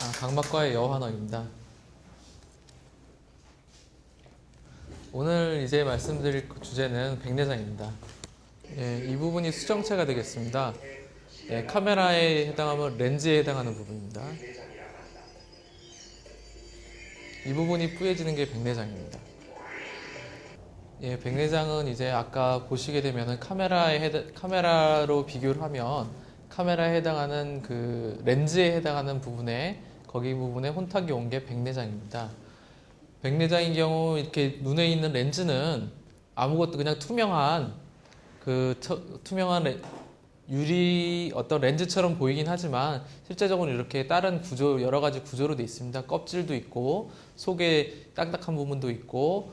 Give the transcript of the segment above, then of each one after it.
아, 강막과의 여환어입니다. 오늘 이제 말씀드릴 주제는 백내장입니다. 예, 이 부분이 수정체가 되겠습니다. 예, 카메라에 해당하면 렌즈에 해당하는 부분입니다. 이 부분이 뿌얘지는 게 백내장입니다. 예, 백내장은 이제 아까 보시게 되면은 카메라에 해당, 카메라로 비교를 하면 카메라에 해당하는 그 렌즈에 해당하는 부분에 거기 부분에 혼탁이 온 게 백내장입니다. 백내장인 경우 이렇게 눈에 있는 렌즈는 아무것도 그냥 투명한 그 처- 투명한 레- 유리 어떤 렌즈처럼 보이긴 하지만 실제적으로 이렇게 다른 구조 여러 가지 구조로 돼 있습니다. 껍질도 있고 속에 딱딱한 부분도 있고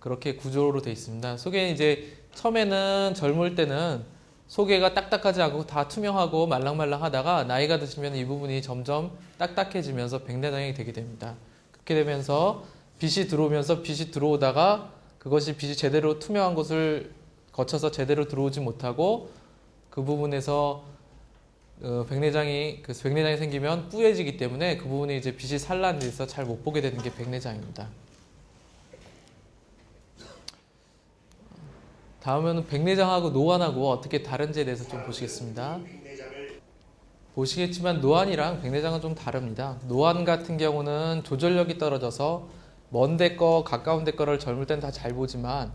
그렇게 구조로 돼 있습니다. 속에 이제 처음에는 젊을 때는 속에가 딱딱하지 않고 다 투명하고 말랑말랑하다가 나이가 드시면 이 부분이 점점 딱딱해지면서 백내장이 되게 됩니다. 그렇게 되면서 빛이 들어오면서 빛이 들어오다가 그것이 빛이 제대로 투명한 곳을 거쳐서 제대로 들어오지 못하고 그 부분에서 어, 백내장이 그 백내장이 생기면 뿌얘지기 때문에 그 부분에 이제 빛이 산란돼서 잘 못 보게 되는 게 백내장입니다. 다음은 백내장하고 노안하고 어떻게 다른지에 대해서 좀 보시겠습니다. 보시겠지만 노안이랑 백내장은 좀 다릅니다. 노안 같은 경우는 조절력이 떨어져서 먼데 거, 가까운 데 거를 젊을 땐 다 잘 보지만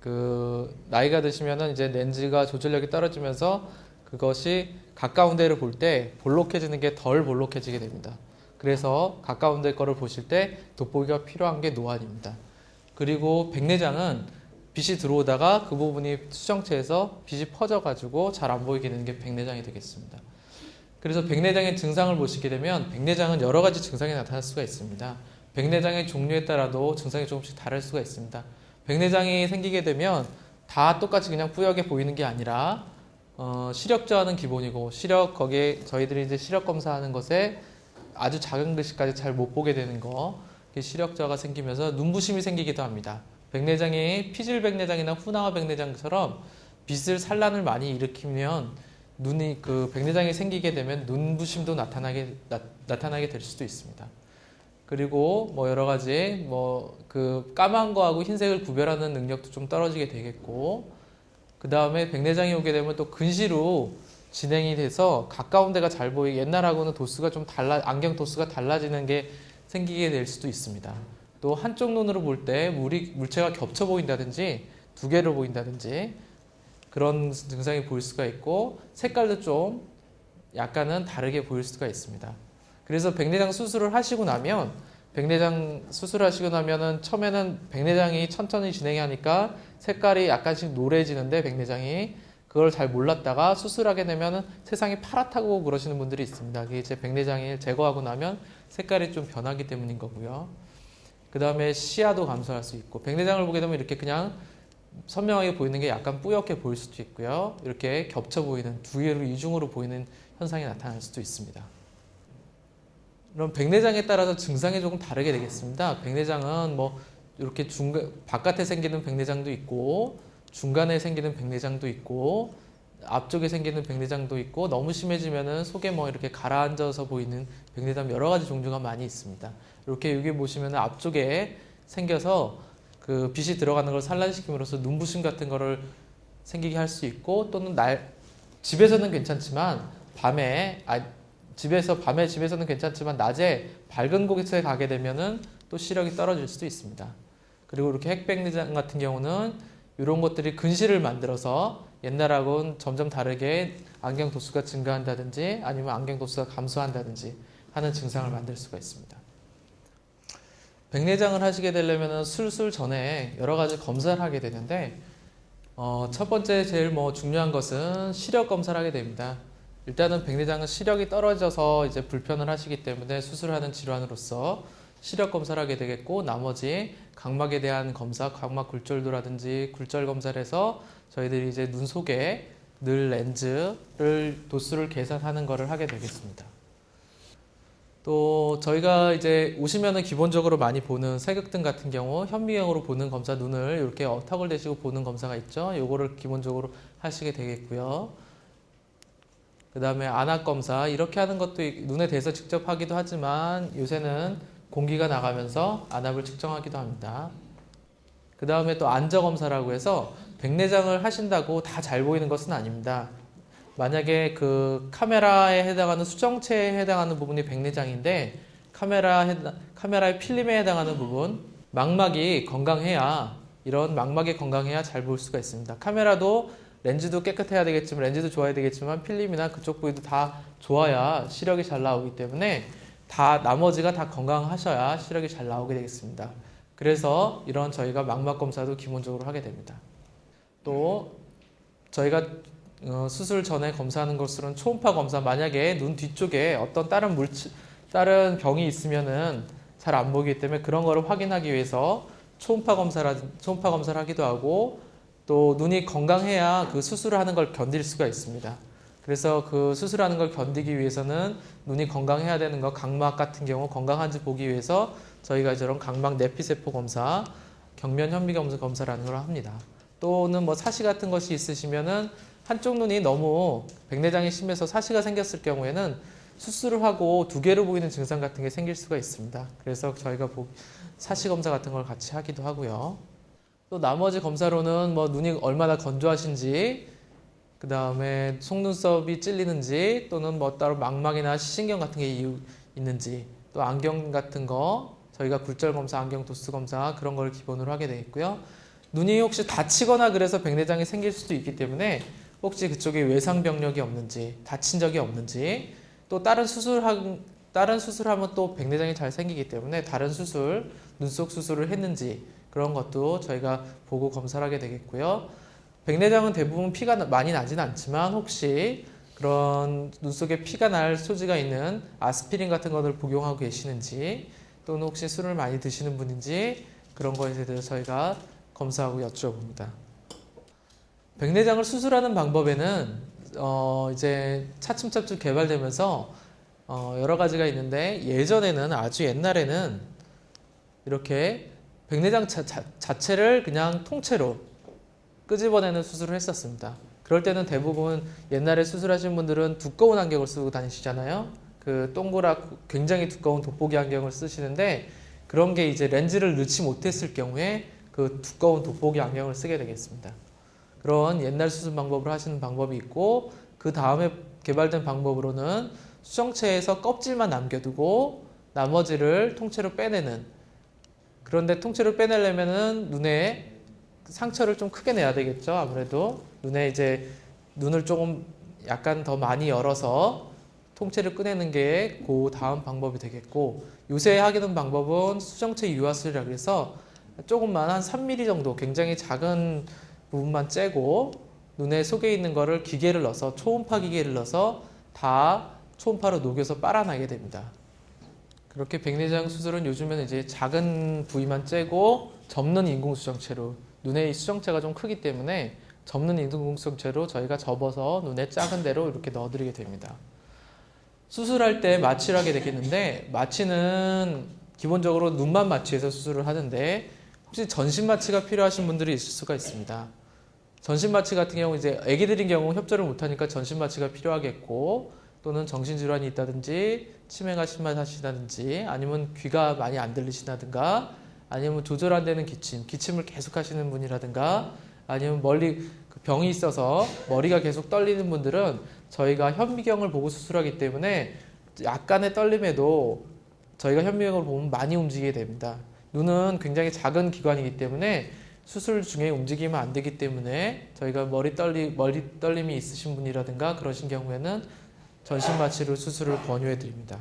그 나이가 드시면은 이제 렌즈가 조절력이 떨어지면서 그것이 가까운 데를 볼 때 볼록해지는 게 덜 볼록해지게 됩니다. 그래서 가까운 데 거를 보실 때 돋보기가 필요한 게 노안입니다. 그리고 백내장은 빛이 들어오다가 그 부분이 수정체에서 빛이 퍼져가지고 잘 안 보이게 되는 게 백내장이 되겠습니다. 그래서 백내장의 증상을 보시게 되면 백내장은 여러 가지 증상이 나타날 수가 있습니다. 백내장의 종류에 따라도 증상이 조금씩 다를 수가 있습니다. 백내장이 생기게 되면 다 똑같이 그냥 뿌옇게 보이는 게 아니라 어, 시력 저하는 기본이고 시력 거기에 저희들이 이제 시력 검사하는 것에 아주 작은 글씨까지 잘 못 보게 되는 거 시력 저하가 생기면서 눈부심이 생기기도 합니다. 백내장이 피질 백내장이나 후나와 백내장처럼 빛을 산란을 많이 일으키면 눈이 그 백내장이 생기게 되면 눈부심도 나타나게 나, 나타나게 될 수도 있습니다. 그리고 뭐 여러 가지 뭐 그 까만 거하고 흰색을 구별하는 능력도 좀 떨어지게 되겠고 그 다음에 백내장이 오게 되면 또 근시로 진행이 돼서 가까운 데가 잘 보이게 옛날하고는 도수가 좀 달라 안경 도수가 달라지는 게 생기게 될 수도 있습니다. 또 한쪽 눈으로 볼 때 물이 물체가 겹쳐 보인다든지 두 개로 보인다든지 그런 증상이 보일 수가 있고 색깔도 좀 약간은 다르게 보일 수가 있습니다. 그래서 백내장 수술을 하시고 나면 백내장 수술하시고 나면은 처음에는 백내장이 천천히 진행하니까 색깔이 약간씩 노래지는데 백내장이 그걸 잘 몰랐다가 수술하게 되면은 세상이 파랗다고 그러시는 분들이 있습니다. 그게 이제 백내장을 제거하고 나면 색깔이 좀 변하기 때문인 거고요. 그 다음에 시야도 감소할 수 있고 백내장을 보게 되면 이렇게 그냥 선명하게 보이는 게 약간 뿌옇게 보일 수도 있고요. 이렇게 겹쳐 보이는 두 개로 이중으로 보이는 현상이 나타날 수도 있습니다. 그럼 백내장에 따라서 증상이 조금 다르게 되겠습니다. 백내장은 뭐 이렇게 중간 바깥에 생기는 백내장도 있고 중간에 생기는 백내장도 있고 앞쪽에 생기는 백내장도 있고 너무 심해지면은 속에 뭐 이렇게 가라앉아서 보이는 백내장 여러 가지 종류가 많이 있습니다. 이렇게 여기 보시면 앞쪽에 생겨서 그 빛이 들어가는 걸 산란시킴으로써 눈부심 같은 거를 생기게 할 수 있고 또는 날 집에서는 괜찮지만 밤에 아 집에서 밤에 집에서는 괜찮지만 낮에 밝은 곳에 가게 되면은 또 시력이 떨어질 수도 있습니다. 그리고 이렇게 핵백내장 같은 경우는 이런 것들이 근시를 만들어서 옛날하고는 점점 다르게 안경 도수가 증가한다든지 아니면 안경 도수가 감소한다든지 하는 증상을 만들 수가 있습니다. 백내장을 하시게 되려면 술술 전에 여러 가지 검사를 하게 되는데 어, 첫 번째 제일 뭐 중요한 것은 시력 검사를 하게 됩니다. 일단은 백내장은 시력이 떨어져서 이제 불편을 하시기 때문에 수술하는 질환으로서 시력 검사를 하게 되겠고 나머지 각막에 대한 검사, 각막 굴절도라든지 굴절 검사를 해서 저희들이 이제 눈 속에 늘 렌즈를 도수를 계산하는 것을 하게 되겠습니다. 또 저희가 이제 오시면은 기본적으로 많이 보는 세극등 같은 경우 현미경으로 보는 검사 눈을 이렇게 어, 턱을 대시고 보는 검사가 있죠. 요거를 기본적으로 하시게 되겠고요. 그 다음에 안압 검사 이렇게 하는 것도 이- 눈에 대서 직접 하기도 하지만 요새는 공기가 나가면서 안압을 측정하기도 합니다. 그 다음에 또 안저 검사라고 해서 백내장을 하신다고 다 잘 보이는 것은 아닙니다. 만약에 그 카메라에 해당하는 수정체에 해당하는 부분이 백내장인데 카메라 카메라의 필름에 해당하는 부분 망막이 건강해야 이런 망막이 건강해야 잘 볼 수가 있습니다. 카메라도 렌즈도 깨끗해야 되겠지만 렌즈도 좋아야 되겠지만 필름이나 그쪽 부위도 다 좋아야 시력이 잘 나오기 때문에 다 나머지가 다 건강하셔야 시력이 잘 나오게 되겠습니다. 그래서 이런 저희가 망막 검사도 기본적으로 하게 됩니다. 또 저희가 어, 수술 전에 검사하는 것으로는 초음파 검사 만약에 눈 뒤쪽에 어떤 다른 물질 다른 병이 있으면은 잘 안 보이기 때문에 그런 거를 확인하기 위해서 초음파 검사라 초음파 검사를 하기도 하고 또 눈이 건강해야 그 수술을 하는 걸 견딜 수가 있습니다. 그래서 그 수술하는 걸 견디기 위해서는 눈이 건강해야 되는 거 각막 같은 경우 건강한지 보기 위해서 저희가 저런 각막 내피세포 검사, 경면 현미 검사 검사라는 걸 합니다. 또는 뭐 사시 같은 것이 있으시면은 한쪽 눈이 너무 백내장이 심해서 사시가 생겼을 경우에는 수술을 하고 두 개로 보이는 증상 같은 게 생길 수가 있습니다. 그래서 저희가 보- 사시 검사 같은 걸 같이 하기도 하고요. 또 나머지 검사로는 뭐 눈이 얼마나 건조하신지, 그 다음에 속눈썹이 찔리는지, 또는 뭐 따로 망막이나 시신경 같은 게 있는지, 또 안경 같은 거, 저희가 굴절 검사, 안경 도수 검사 그런 걸 기본으로 하게 되겠고요. 눈이 혹시 다치거나 그래서 백내장이 생길 수도 있기 때문에 혹시 그쪽에 외상 병력이 없는지, 다친 적이 없는지, 또 다른 수술한 다른 수술하면 또 백내장이 잘 생기기 때문에 다른 수술, 눈속 수술을 했는지 그런 것도 저희가 보고 검사를 하게 되겠고요. 백내장은 대부분 피가 나- 많이 나진 않지만 혹시 그런 눈 속에 피가 날 소지가 있는 아스피린 같은 것을 복용하고 계시는지 또는 혹시 술을 많이 드시는 분인지 그런 거에 대해서 저희가 검사하고 여쭤봅니다. 백내장을 수술하는 방법에는 어 이제 차츰차츰 개발되면서 어 여러 가지가 있는데 예전에는 아주 옛날에는 이렇게 백내장 자, 자, 자 체를 그냥 통째로 끄집어내는 수술을 했었습니다. 그럴 때는 대부분 옛날에 수술하신 분들은 두꺼운 안경을 쓰고 다니시잖아요. 그 동그랗고 굉장히 두꺼운 돋보기 안경을 쓰시는데 그런 게 이제 렌즈를 넣지 못했을 경우에 그 두꺼운 돋보기 안경을 쓰게 되겠습니다. 그런 옛날 수술 방법을 하시는 방법이 있고 그 다음에 개발된 방법으로는 수정체에서 껍질만 남겨두고 나머지를 통째로 빼내는 그런데 통째로 빼내려면은 눈에 상처를 좀 크게 내야 되겠죠 아무래도 눈에 이제 눈을 조금 약간 더 많이 열어서 통째를 꺼내는 게 그 다음 방법이 되겠고 요새 하기는 방법은 수정체 유화술이라 그래서 조금만 한 3mm 정도 굉장히 작은 부분만 째고 눈에 속에 있는 거를 기계를 넣어서 초음파 기계를 넣어서 다 초음파로 녹여서 빨아나게 됩니다. 그렇게 백내장 수술은 요즘에는 이제 작은 부위만 째고 접는 인공 수정체로 눈의 수정체가 좀 크기 때문에 접는 인공 수정체로 저희가 접어서 눈에 작은 데로 이렇게 넣어드리게 됩니다. 수술할 때 마취를 하게 되겠는데 마취는 기본적으로 눈만 마취해서 수술을 하는데 혹시 전신 마취가 필요하신 분들이 있을 수가 있습니다. 전신 마취 같은 경우 이제 아기들인 경우 협조를 못하니까 전신 마취가 필요하겠고 또는 정신질환이 있다든지 치매가 심하시다든지 아니면 귀가 많이 안 들리시다든가 아니면 조절 안 되는 기침, 기침을 계속 하시는 분이라든가 아니면 멀리 그 병이 있어서 머리가 계속 떨리는 분들은 저희가 현미경을 보고 수술하기 때문에 약간의 떨림에도 저희가 현미경을 보면 많이 움직이게 됩니다. 눈은 굉장히 작은 기관이기 때문에 수술 중에 움직이면 안 되기 때문에 저희가 머리 떨리 머리 떨림이 있으신 분이라든가 그러신 경우에는 전신 마취로 수술을 권유해 드립니다.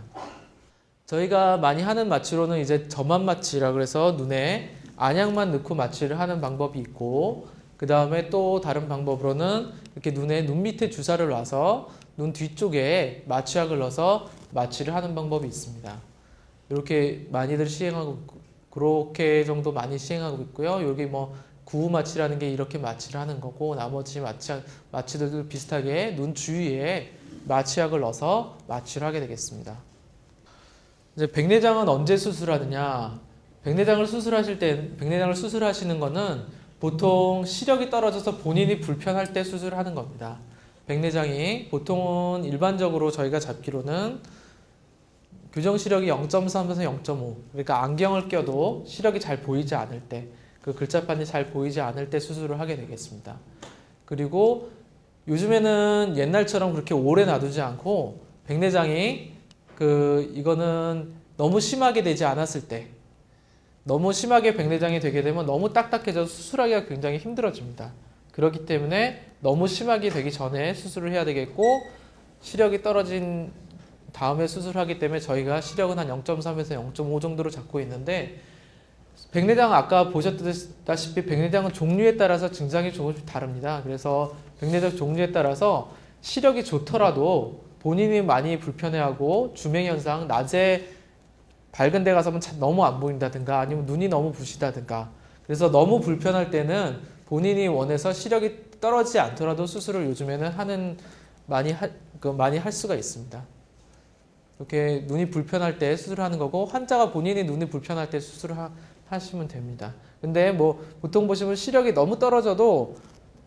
저희가 많이 하는 마취로는 이제 점압 마취라 그래서 눈에 안약만 넣고 마취를 하는 방법이 있고 그 다음에 또 다른 방법으로는 이렇게 눈에 눈 밑에 주사를 놔서 눈 뒤쪽에 마취약을 넣어서 마취를 하는 방법이 있습니다. 이렇게 많이들 시행하고 그렇게 정도 많이 시행하고 있고요. 여기 뭐 구우 마취라는 게 이렇게 마취를 하는 거고 나머지 마취 마취들도 비슷하게 눈 주위에 마취약을 넣어서 마취를 하게 되겠습니다. 이제 백내장은 언제 수술하느냐? 백내장을 수술하실 때 백내장을 수술하시는 거는 보통 시력이 떨어져서 본인이 불편할 때 수술하는 겁니다. 백내장이 보통은 일반적으로 저희가 잡기로는 규정 시력이 0.3에서 0.5. 그러니까 안경을 껴도 시력이 잘 보이지 않을 때, 그 글자판이 잘 보이지 않을 때 수술을 하게 되겠습니다. 그리고 요즘에는 옛날처럼 그렇게 오래 놔두지 않고 백내장이 그 이거는 너무 심하게 되지 않았을 때 너무 심하게 백내장이 되게 되면 너무 딱딱해져서 수술하기가 굉장히 힘들어집니다. 그렇기 때문에 너무 심하게 되기 전에 수술을 해야 되겠고 시력이 떨어진 다음에 수술하기 때문에 저희가 시력은 한 0.3에서 0.5 정도로 잡고 있는데 백내장 아까 보셨다시피 백내장은 종류에 따라서 증상이 조금씩 다릅니다. 그래서 백내장 종류에 따라서 시력이 좋더라도 본인이 많이 불편해하고 주맹 현상 낮에 밝은 데 가서는 참 너무 안 보인다든가 아니면 눈이 너무 부시다든가 그래서 너무 불편할 때는 본인이 원해서 시력이 떨어지지 않더라도 수술을 요즘에는 하는 많이 할, 그 많이 할 수가 있습니다. 이렇게 눈이 불편할 때 수술하는 거고 환자가 본인이 눈이 불편할 때 수술을 하, 하시면 됩니다. 근데 뭐 보통 보시면 시력이 너무 떨어져도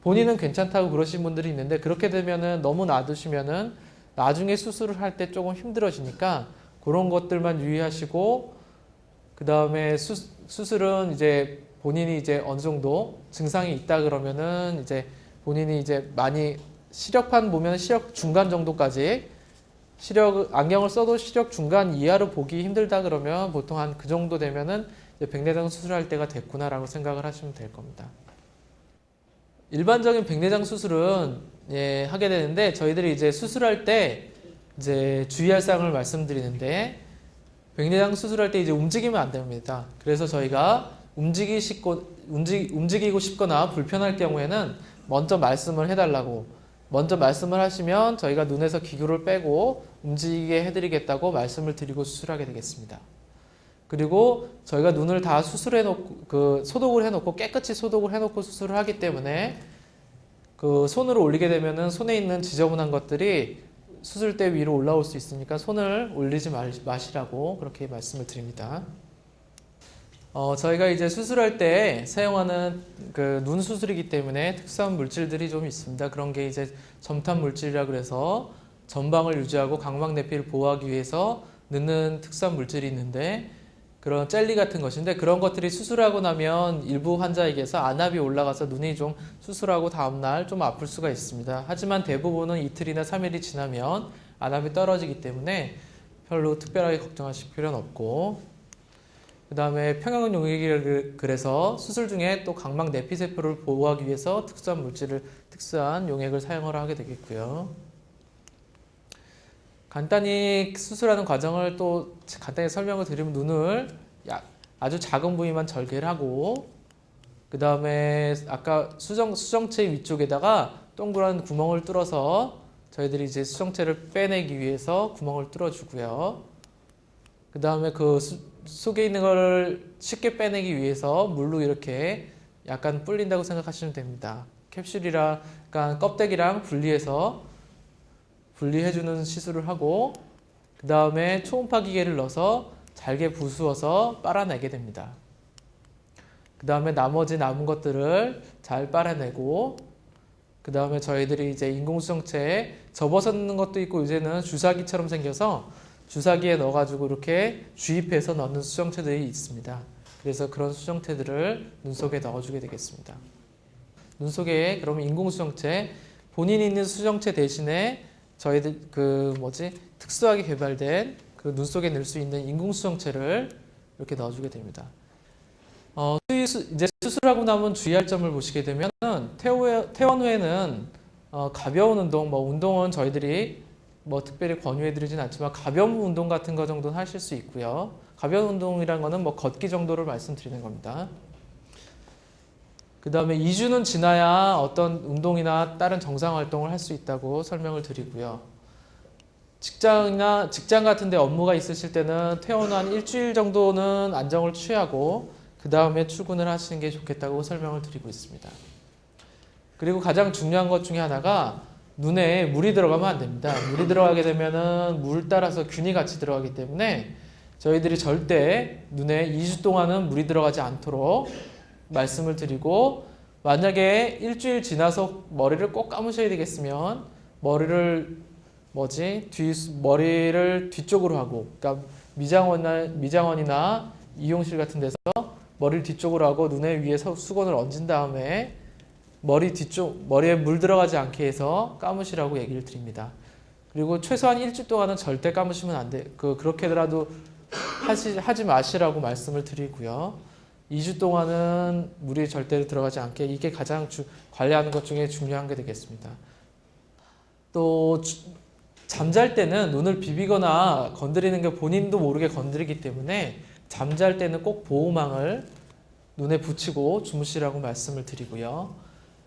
본인은 괜찮다고 그러신 분들이 있는데 그렇게 되면은 너무 놔두시면은 나중에 수술을 할 때 조금 힘들어지니까 그런 것들만 유의하시고 그 다음에 수술은 이제 본인이 이제 어느 정도 증상이 있다 그러면은 이제 본인이 이제 많이 시력판 보면 시력 중간 정도까지 시력 안경을 써도 시력 중간 이하로 보기 힘들다 그러면 보통 한 그 정도 되면은 백내장 수술할 때가 됐구나라고 생각을 하시면 될 겁니다. 일반적인 백내장 수술은 예, 하게 되는데 저희들이 이제 수술할 때 이제 주의할 사항을 말씀드리는데 백내장 수술할 때 이제 움직이면 안 됩니다. 그래서 저희가 움직이시고 움직, 움직이고 싶거나 불편할 경우에는 먼저 말씀을 해달라고 먼저 말씀을 하시면 저희가 눈에서 기교를 빼고 움직이게 해드리겠다고 말씀을 드리고 수술하게 되겠습니다. 그리고 저희가 눈을 다 수술해 놓고 그 소독을 해 놓고 깨끗이 소독을 해 놓고 수술을 하기 때문에 그 손으로 올리게 되면은 손에 있는 지저분한 것들이 수술대 위로 올라올 수 있으니까 손을 올리지 마시라고 그렇게 말씀을 드립니다. 어, 저희가 이제 수술할 때 사용하는 그 눈 수술이기 때문에 특수한 물질들이 좀 있습니다. 그런 게 이제 점탄 물질이라 그래서 전방을 유지하고 각막 내피를 보호하기 위해서 넣는 특수한 물질이 있는데 그런 젤리 같은 것인데 그런 것들이 수술하고 나면 일부 환자에게서 안압이 올라가서 눈이 좀 수술하고 다음날 좀 아플 수가 있습니다. 하지만 대부분은 이틀이나 3일이 지나면 안압이 떨어지기 때문에 별로 특별하게 걱정하실 필요는 없고 그 다음에 평형은 용액이라 그래서 수술 중에 또 각막 내피세포를 보호하기 위해서 특수한 물질을 특수한 용액을 사용을 하게 되겠고요. 간단히 수술하는 과정을 또 간단히 설명을 드리면 눈을 아주 작은 부위만 절개를 하고 그 다음에 아까 수정, 수정체 위쪽에다가 동그란 구멍을 뚫어서 저희들이 이제 수정체를 빼내기 위해서 구멍을 뚫어주고요. 그 다음에 그 수, 속에 있는 걸 쉽게 빼내기 위해서 물로 이렇게 약간 불린다고 생각하시면 됩니다. 캡슐이랑 약간 껍데기랑 분리해서 분리해주는 시술을 하고 그 다음에 초음파 기계를 넣어서 잘게 부수어서 빨아내게 됩니다. 그 다음에 나머지 남은 것들을 잘 빨아내고 그 다음에 저희들이 이제 인공수정체에 접어서 넣는 것도 있고 이제는 주사기처럼 생겨서 주사기에 넣어가지고 이렇게 주입해서 넣는 수정체들이 있습니다. 그래서 그런 수정체들을 눈 속에 넣어주게 되겠습니다. 눈 속에 그러면 인공수정체 본인이 있는 수정체 대신에 저희들 그 뭐지 특수하게 개발된 그 눈 속에 넣을 수 있는 인공수정체를 이렇게 넣어주게 됩니다. 어, 이제 수술하고 나면 주의할 점을 보시게 되면 퇴원 후에는 어, 가벼운 운동, 뭐 운동은 저희들이 뭐 특별히 권유해드리진 않지만 가벼운 운동 같은 거 정도는 하실 수 있고요. 가벼운 운동이란 거는 뭐 걷기 정도를 말씀드리는 겁니다. 그 다음에 2주는 지나야 어떤 운동이나 다른 정상 활동을 할 수 있다고 설명을 드리고요. 직장이나 직장 같은데 업무가 있으실 때는 퇴원 후 한 일주일 정도는 안정을 취하고 그 다음에 출근을 하시는 게 좋겠다고 설명을 드리고 있습니다. 그리고 가장 중요한 것 중에 하나가 눈에 물이 들어가면 안 됩니다. 물이 들어가게 되면은 물 따라서 균이 같이 들어가기 때문에 저희들이 절대 눈에 2주 동안은 물이 들어가지 않도록 말씀을 드리고 만약에 일주일 지나서 머리를 꼭 감으셔야 되겠으면 머리를 뭐지 뒤 머리를 뒤쪽으로 하고 그러니까 미장원이나 미장원이나 이용실 같은 데서 머리를 뒤쪽으로 하고 눈에 위에 서- 수건을 얹은 다음에 머리 뒤쪽 머리에 물 들어가지 않게 해서 감으시라고 얘기를 드립니다. 그리고 최소한 일주일 동안은 절대 감으시면 안 돼. 그 그렇게라도 하시 하지 마시라고 말씀을 드리고요. 2주 동안은 물이 절대 들어가지 않게 이게 가장 주, 관리하는 것 중에 중요한 게 되겠습니다. 또 주- 잠잘 때는 눈을 비비거나 건드리는 게 본인도 모르게 건드리기 때문에 잠잘 때는 꼭 보호망을 눈에 붙이고 주무시라고 말씀을 드리고요.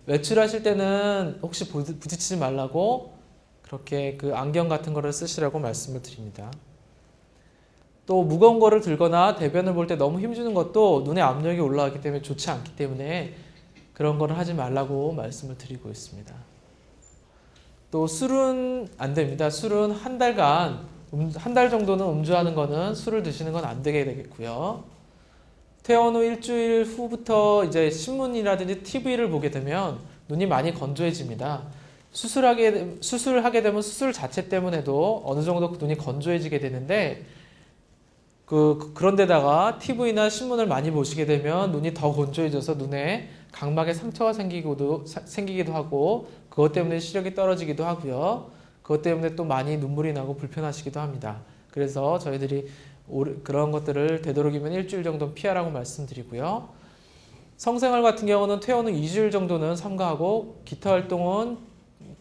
외출하실 때는 혹시 부- 부딪히지 말라고 그렇게 그 안경 같은 거를 쓰시라고 말씀을 드립니다. 또 무거운 거를 들거나 대변을 볼 때 너무 힘주는 것도 눈에 압력이 올라가기 때문에 좋지 않기 때문에 그런 거를 하지 말라고 말씀을 드리고 있습니다. 또 술은 안 됩니다. 술은 한 달간 한 달 정도는 음주하는 거는 술을 드시는 건 안 되게 되겠고요. 퇴원 후 일주일 후부터 이제 신문이라든지 TV를 보게 되면 눈이 많이 건조해집니다. 수술하게 수술하게 되면 수술 자체 때문에도 어느 정도 눈이 건조해지게 되는데 그 그런데다가 TV나 신문을 많이 보시게 되면 눈이 더 건조해져서 눈에 각막에 상처가 생기고도 사- 생기기도 하고 그것 때문에 시력이 떨어지기도 하고요. 그것 때문에 또 많이 눈물이 나고 불편하시기도 합니다. 그래서 저희들이 그런 것들을 되도록이면 일주일 정도 피하라고 말씀드리고요. 성생활 같은 경우는 퇴원 후 2주일 정도는 삼가하고 기타 활동은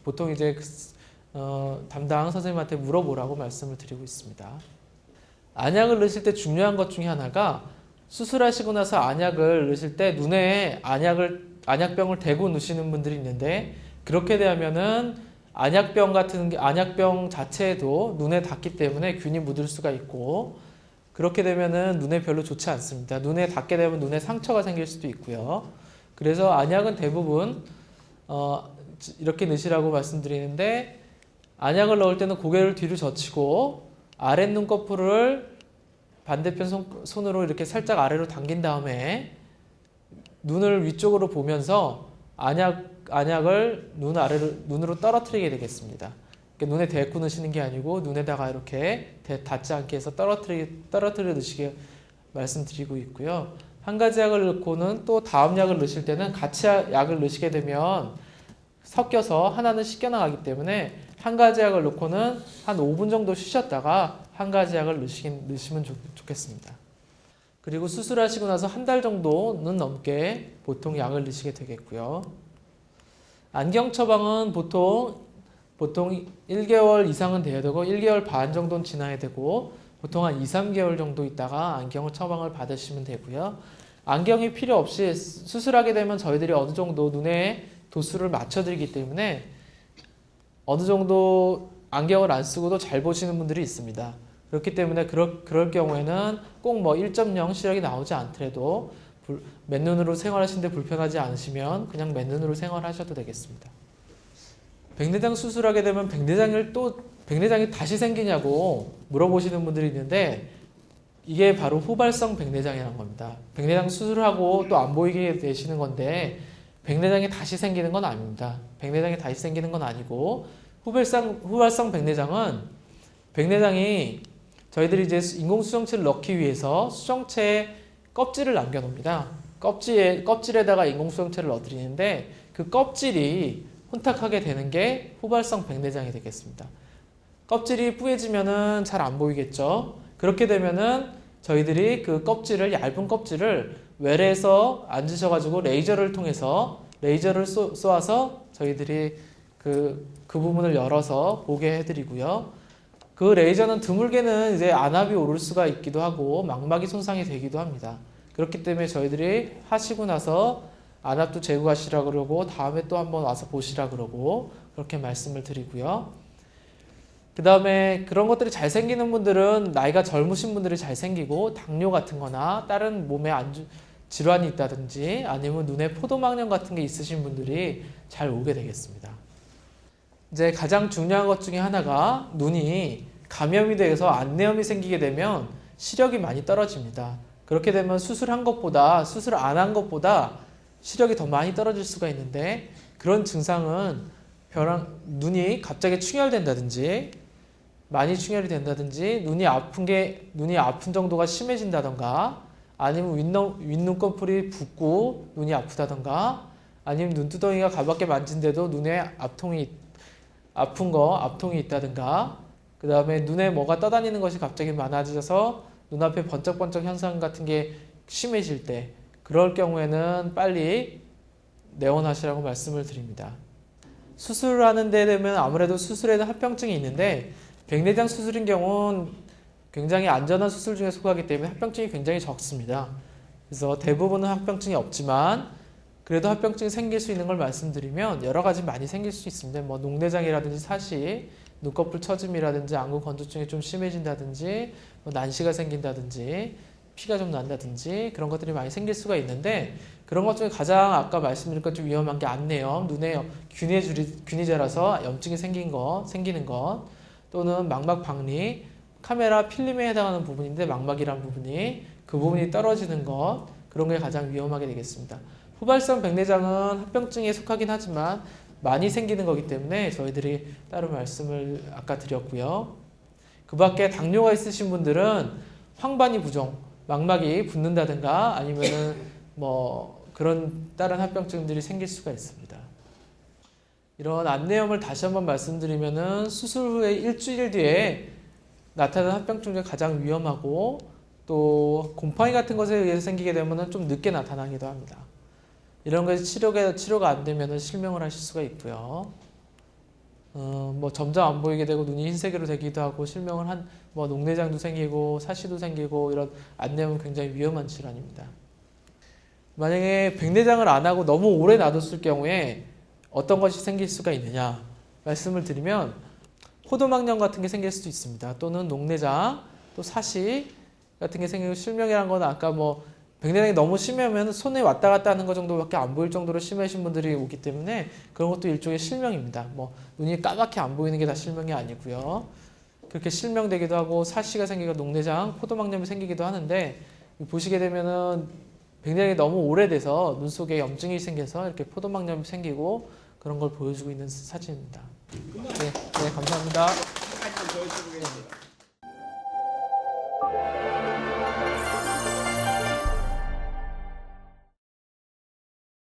보통 이제 그 스- 어, 담당 선생님한테 물어보라고 말씀을 드리고 있습니다. 안약을 넣으실 때 중요한 것 중에 하나가 수술하시고 나서 안약을 넣으실 때 눈에 안약을 안약병을 대고 넣으시는 분들이 있는데 그렇게 되면은 안약병 같은 게 안약병 자체에도 눈에 닿기 때문에 균이 묻을 수가 있고 그렇게 되면은 눈에 별로 좋지 않습니다. 눈에 닿게 되면 눈에 상처가 생길 수도 있고요. 그래서 안약은 대부분 어, 이렇게 넣으시라고 말씀드리는데 안약을 넣을 때는 고개를 뒤로 젖히고 아랫 눈꺼풀을 반대편 손, 손으로 이렇게 살짝 아래로 당긴 다음에 눈을 위쪽으로 보면서 안약 안약을 눈 아래로 눈으로 떨어뜨리게 되겠습니다. 그러니까 눈에 대고 넣으시는 게 아니고 눈에다가 이렇게 대- 닿지 않게 해서 떨어뜨리 떨어뜨려 넣으시게 말씀드리고 있고요. 한 가지 약을 넣고는 또 다음 약을 넣으실 때는 같이 야- 약을 넣으시게 되면 섞여서 하나는 씻겨 나가기 때문에 한 가지 약을 넣고는 한 5분 정도 쉬셨다가 한 가지 약을 넣으시긴, 넣으시면 좋, 좋겠습니다. 그리고 수술하시고 나서 한 달 정도는 넘게 보통 약을 넣으시게 되겠고요. 안경 처방은 보통 보통 1개월 이상은 돼야 되고 1개월 반 정도는 지나야 되고 보통 한 2, 3개월 정도 있다가 안경을 처방을 받으시면 되고요. 안경이 필요 없이 수술하게 되면 저희들이 어느 정도 눈에 도수를 맞춰드리기 때문에 어느 정도 안경을 안 쓰고도 잘 보시는 분들이 있습니다. 그렇기 때문에 그럴, 그럴 경우에는 꼭 뭐 1.0 시력이 나오지 않더라도 불- 맨눈으로 생활하시는데 불편하지 않으시면 그냥 맨눈으로 생활하셔도 되겠습니다. 백내장 수술하게 되면 백내장을 또 백내장이 다시 생기냐고 물어보시는 분들이 있는데 이게 바로 후발성 백내장이라는 겁니다. 백내장 수술하고 또 안 보이게 되시는 건데 백내장이 다시 생기는 건 아닙니다. 백내장이 다시 생기는 건 아니고 후발성 후발성 백내장은 백내장이 저희들이 이제 인공 수정체를 넣기 위해서 수정체에 껍질을 남겨 놓습니다. 껍질에 껍질에다가 인공 수정체를 넣어드리는데 그 껍질이 혼탁하게 되는 게 후발성 백내장이 되겠습니다. 껍질이 뿌얘지면은 잘 안 보이겠죠. 그렇게 되면은 저희들이 그 껍질을 얇은 껍질을 외래에서 앉으셔가지고 레이저를 통해서 레이저를 쏘, 쏘아서 저희들이 그, 그 부분을 열어서 보게 해드리고요. 그 레이저는 드물게는 이제 안압이 오를 수가 있기도 하고 망막이 손상이 되기도 합니다. 그렇기 때문에 저희들이 하시고 나서 안압도 제거하시라 그러고 다음에 또 한번 와서 보시라 그러고 그렇게 말씀을 드리고요. 그 다음에 그런 것들이 잘 생기는 분들은 나이가 젊으신 분들이 잘 생기고 당뇨 같은 거나 다른 몸에 안 주- 질환이 있다든지 아니면 눈에 포도막염 같은 게 있으신 분들이 잘 오게 되겠습니다. 이제 가장 중요한 것 중에 하나가 눈이 감염이 돼서 안내염이 생기게 되면 시력이 많이 떨어집니다. 그렇게 되면 수술한 것보다 수술 안 한 것보다 시력이 더 많이 떨어질 수가 있는데 그런 증상은 벼랑 눈이 갑자기 충혈된다든지 많이 충혈이 된다든지 눈이 아픈 게 눈이 아픈 정도가 심해진다던가 아니면 윗눈, 윗눈꺼풀이 붓고 눈이 아프다던가 아니면 눈두덩이가 가볍게 만진데도 눈에 앞통이 아픈 거 앞통이 있다든가 그 다음에 눈에 뭐가 떠다니는 것이 갑자기 많아져서 눈앞에 번쩍번쩍 현상 같은 게 심해질 때 그럴 경우에는 빨리 내원하시라고 말씀을 드립니다. 수술하는 데 되면 아무래도 수술에는 합병증이 있는데 백내장 수술인 경우는 굉장히 안전한 수술 중에 속하기 때문에 합병증이 굉장히 적습니다. 그래서 대부분은 합병증이 없지만 그래도 합병증이 생길 수 있는 걸 말씀드리면 여러 가지 많이 생길 수 있습니다. 뭐 녹내장이라든지 사시, 눈꺼풀 처짐이라든지 안구 건조증이 좀 심해진다든지 뭐 난시가 생긴다든지 피가 좀 난다든지 그런 것들이 많이 생길 수가 있는데 그런 것 중에 가장 아까 말씀드린 것중 위험한 게 안내염, 눈에 줄이 균이 자라서 염증이 생긴 것, 생기는 것 또는 망막 박리, 카메라 필름에 해당하는 부분인데 망막이란 부분이 그 부분이 떨어지는 것 그런 게 가장 위험하게 되겠습니다. 후발성 백내장은 합병증에 속하긴 하지만 많이 생기는 거기 때문에 저희들이 따로 말씀을 아까 드렸고요. 그 밖에 당뇨가 있으신 분들은 황반이 부종, 망막이 붓는다든가 아니면은 뭐 그런 다른 합병증들이 생길 수가 있습니다. 이런 안내염을 다시 한번 말씀드리면은 수술 후에 일주일 뒤에 나타나는 합병증 중에 가장 위험하고 또 곰팡이 같은 것에 의해서 생기게 되면은 좀 늦게 나타나기도 합니다. 이런 것이 치료가 치료가 안 되면은 실명을 하실 수가 있고요. 어, 뭐 점점 안 보이게 되고 눈이 흰색으로 되기도 하고 실명을 한 뭐 녹내장도 생기고 사시도 생기고 이런 안내염은 굉장히 위험한 질환입니다. 만약에 백내장을 안 하고 너무 오래 놔뒀을 경우에 어떤 것이 생길 수가 있느냐 말씀을 드리면 호도막염 같은 게 생길 수도 있습니다. 또는 녹내장, 또 사시 같은 게 생기고 실명이란 건 아까 뭐 백내장이 너무 심하면 손에 왔다 갔다 하는 것 정도밖에 안 보일 정도로 심하신 분들이 오기 때문에 그런 것도 일종의 실명입니다. 뭐 눈이 까맣게 안 보이는 게 다 실명이 아니고요. 그렇게 실명되기도 하고 사시가 생기고 녹내장, 포도막염이 생기기도 하는데 보시게 되면은 백내장이 너무 오래돼서 눈 속에 염증이 생겨서 이렇게 포도막염이 생기고 그런 걸 보여주고 있는 사진입니다. 네, 네 감사합니다. 여쭤보겠습니다.